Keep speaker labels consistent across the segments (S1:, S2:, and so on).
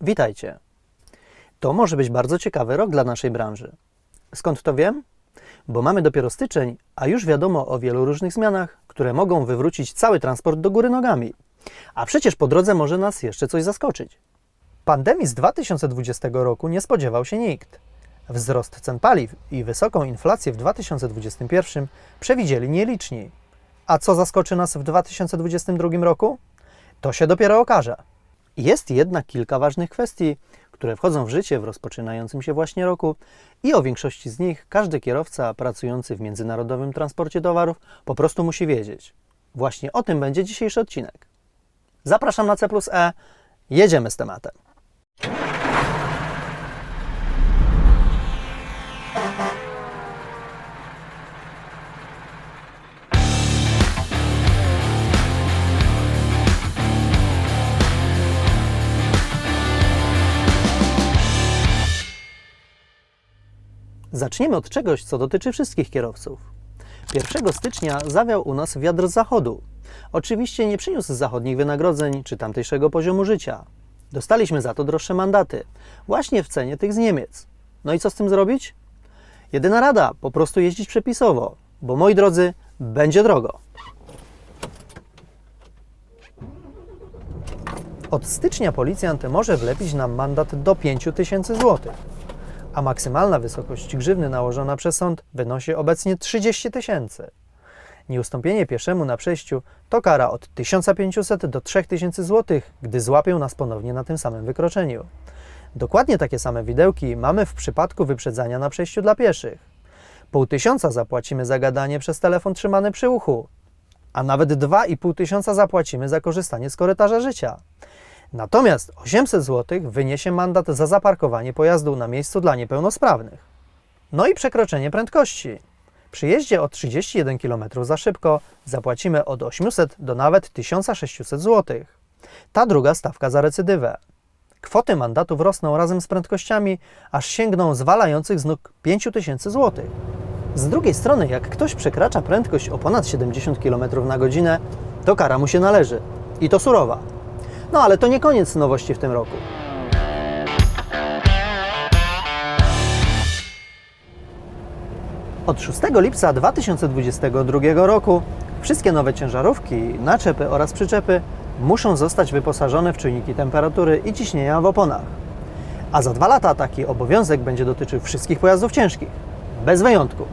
S1: Witajcie. To może być bardzo ciekawy rok dla naszej branży. Skąd to wiem? Bo mamy dopiero styczeń, a już wiadomo o wielu różnych zmianach, które mogą wywrócić cały transport do góry nogami. A przecież po drodze może nas jeszcze coś zaskoczyć. Pandemii z 2020 roku nie spodziewał się nikt. Wzrost cen paliw i wysoką inflację w 2021 przewidzieli nieliczni. A co zaskoczy nas w 2022 roku? To się dopiero okaże. Jest jednak kilka ważnych kwestii, które wchodzą w życie w rozpoczynającym się właśnie roku i o większości z nich każdy kierowca pracujący w międzynarodowym transporcie towarów po prostu musi wiedzieć. Właśnie o tym będzie dzisiejszy odcinek. Zapraszam na C plus E. Jedziemy z tematem. Zaczniemy od czegoś, co dotyczy wszystkich kierowców. 1 stycznia zawiał u nas wiatr z zachodu. Oczywiście nie przyniósł zachodnich wynagrodzeń czy tamtejszego poziomu życia. Dostaliśmy za to droższe mandaty, właśnie w cenie tych z Niemiec. No i co z tym zrobić? Jedyna rada, po prostu jeździć przepisowo, bo moi drodzy, będzie drogo. Od stycznia policjant może wlepić nam mandat do 5000 zł, a maksymalna wysokość grzywny nałożona przez sąd wynosi obecnie 30 tysięcy. Nieustąpienie pieszemu na przejściu to kara od 1500 do 3000 zł, gdy złapią nas ponownie na tym samym wykroczeniu. Dokładnie takie same widełki mamy w przypadku wyprzedzania na przejściu dla pieszych. Pół tysiąca zapłacimy za gadanie przez telefon trzymany przy uchu, a nawet 2,5 tysiąca zapłacimy za korzystanie z korytarza życia. Natomiast 800 zł wyniesie mandat za zaparkowanie pojazdu na miejscu dla niepełnosprawnych. No i przekroczenie prędkości. Przy jeździe o 31 km za szybko zapłacimy od 800 do nawet 1600 zł. Ta druga stawka za recydywę. Kwoty mandatów rosną razem z prędkościami, aż sięgną zwalających z nóg 5000 zł. Z drugiej strony, jak ktoś przekracza prędkość o ponad 70 km na godzinę, to kara mu się należy. I to surowa. No ale to nie koniec nowości w tym roku. Od 6 lipca 2022 roku wszystkie nowe ciężarówki, naczepy oraz przyczepy muszą zostać wyposażone w czujniki temperatury i ciśnienia w oponach. A za dwa lata taki obowiązek będzie dotyczył wszystkich pojazdów ciężkich, bez wyjątku.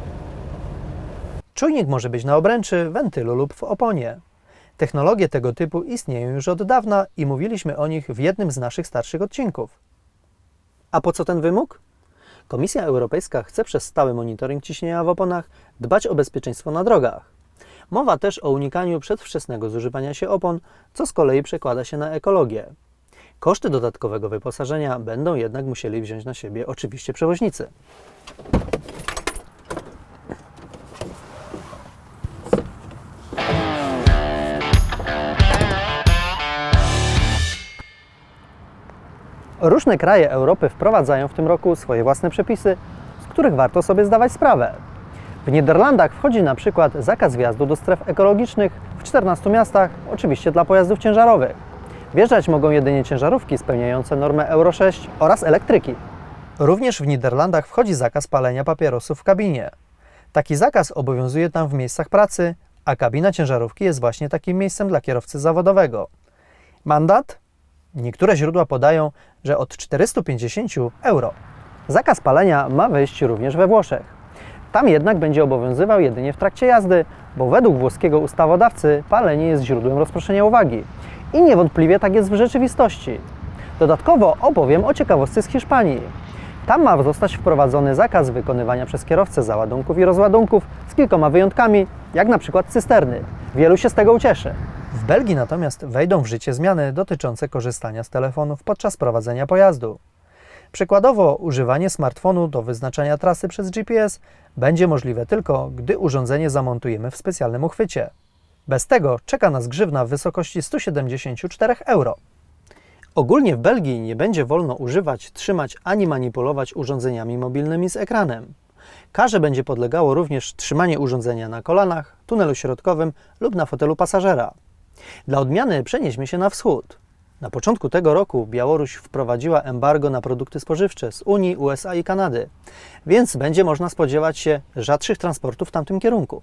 S1: Czujnik może być na obręczy, wentylu lub w oponie. Technologie tego typu istnieją już od dawna i mówiliśmy o nich w jednym z naszych starszych odcinków. A po co ten wymóg? Komisja Europejska chce przez stały monitoring ciśnienia w oponach dbać o bezpieczeństwo na drogach. Mowa też o unikaniu przedwczesnego zużywania się opon, co z kolei przekłada się na ekologię. Koszty dodatkowego wyposażenia będą jednak musieli wziąć na siebie oczywiście przewoźnicy. Różne kraje Europy wprowadzają w tym roku swoje własne przepisy, z których warto sobie zdawać sprawę. W Niderlandach wchodzi na przykład zakaz wjazdu do stref ekologicznych w 14 miastach, oczywiście dla pojazdów ciężarowych. Wjeżdżać mogą jedynie ciężarówki spełniające normę Euro 6 oraz elektryki. Również w Niderlandach wchodzi zakaz palenia papierosów w kabinie. Taki zakaz obowiązuje tam w miejscach pracy, a kabina ciężarówki jest właśnie takim miejscem dla kierowcy zawodowego. Mandat? Niektóre źródła podają, że od 450 euro. Zakaz palenia ma wejść również we Włoszech. Tam jednak będzie obowiązywał jedynie w trakcie jazdy, bo według włoskiego ustawodawcy palenie jest źródłem rozproszenia uwagi. I niewątpliwie tak jest w rzeczywistości. Dodatkowo opowiem o ciekawostce z Hiszpanii. Tam ma zostać wprowadzony zakaz wykonywania przez kierowcę załadunków i rozładunków z kilkoma wyjątkami, jak na przykład cysterny. Wielu się z tego ucieszy. W Belgii natomiast wejdą w życie zmiany dotyczące korzystania z telefonów podczas prowadzenia pojazdu. Przykładowo, używanie smartfonu do wyznaczania trasy przez GPS będzie możliwe tylko, gdy urządzenie zamontujemy w specjalnym uchwycie. Bez tego czeka nas grzywna w wysokości 174 euro. Ogólnie w Belgii nie będzie wolno używać, trzymać ani manipulować urządzeniami mobilnymi z ekranem. Karze będzie podlegało również trzymanie urządzenia na kolanach, tunelu środkowym lub na fotelu pasażera. Dla odmiany przenieśmy się na wschód. Na początku tego roku Białoruś wprowadziła embargo na produkty spożywcze z Unii, USA i Kanady, więc będzie można spodziewać się rzadszych transportów w tamtym kierunku.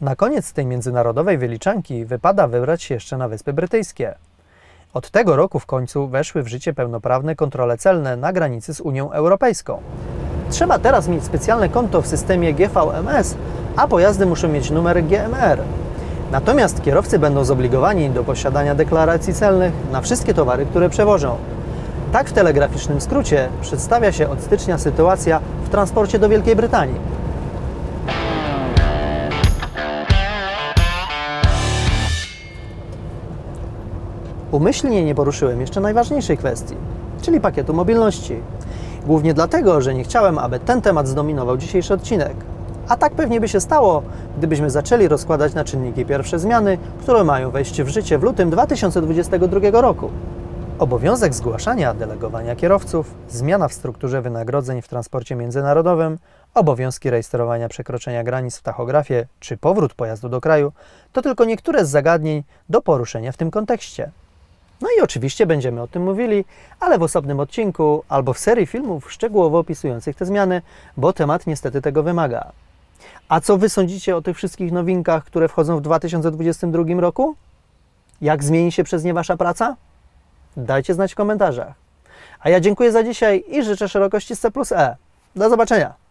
S1: Na koniec tej międzynarodowej wyliczanki wypada wybrać się jeszcze na Wyspy Brytyjskie. Od tego roku w końcu weszły w życie pełnoprawne kontrole celne na granicy z Unią Europejską. Trzeba teraz mieć specjalne konto w systemie GVMS, a pojazdy muszą mieć numer GMR. Natomiast kierowcy będą zobligowani do posiadania deklaracji celnych na wszystkie towary, które przewożą. Tak w telegraficznym skrócie przedstawia się od stycznia sytuacja w transporcie do Wielkiej Brytanii. Umyślnie nie poruszyłem jeszcze najważniejszej kwestii, czyli pakietu mobilności. Głównie dlatego, że nie chciałem, aby ten temat zdominował dzisiejszy odcinek. A tak pewnie by się stało, gdybyśmy zaczęli rozkładać na czynniki pierwsze zmiany, które mają wejść w życie w lutym 2022 roku. Obowiązek zgłaszania delegowania kierowców, zmiana w strukturze wynagrodzeń w transporcie międzynarodowym, obowiązki rejestrowania przekroczenia granic w tachografie czy powrót pojazdu do kraju to tylko niektóre z zagadnień do poruszenia w tym kontekście. No i oczywiście będziemy o tym mówili, ale w osobnym odcinku albo w serii filmów szczegółowo opisujących te zmiany, bo temat niestety tego wymaga. A co Wy sądzicie o tych wszystkich nowinkach, które wchodzą w 2022 roku? Jak zmieni się przez nie Wasza praca? Dajcie znać w komentarzach. A ja dziękuję za dzisiaj i życzę szerokości C plus E. Do zobaczenia!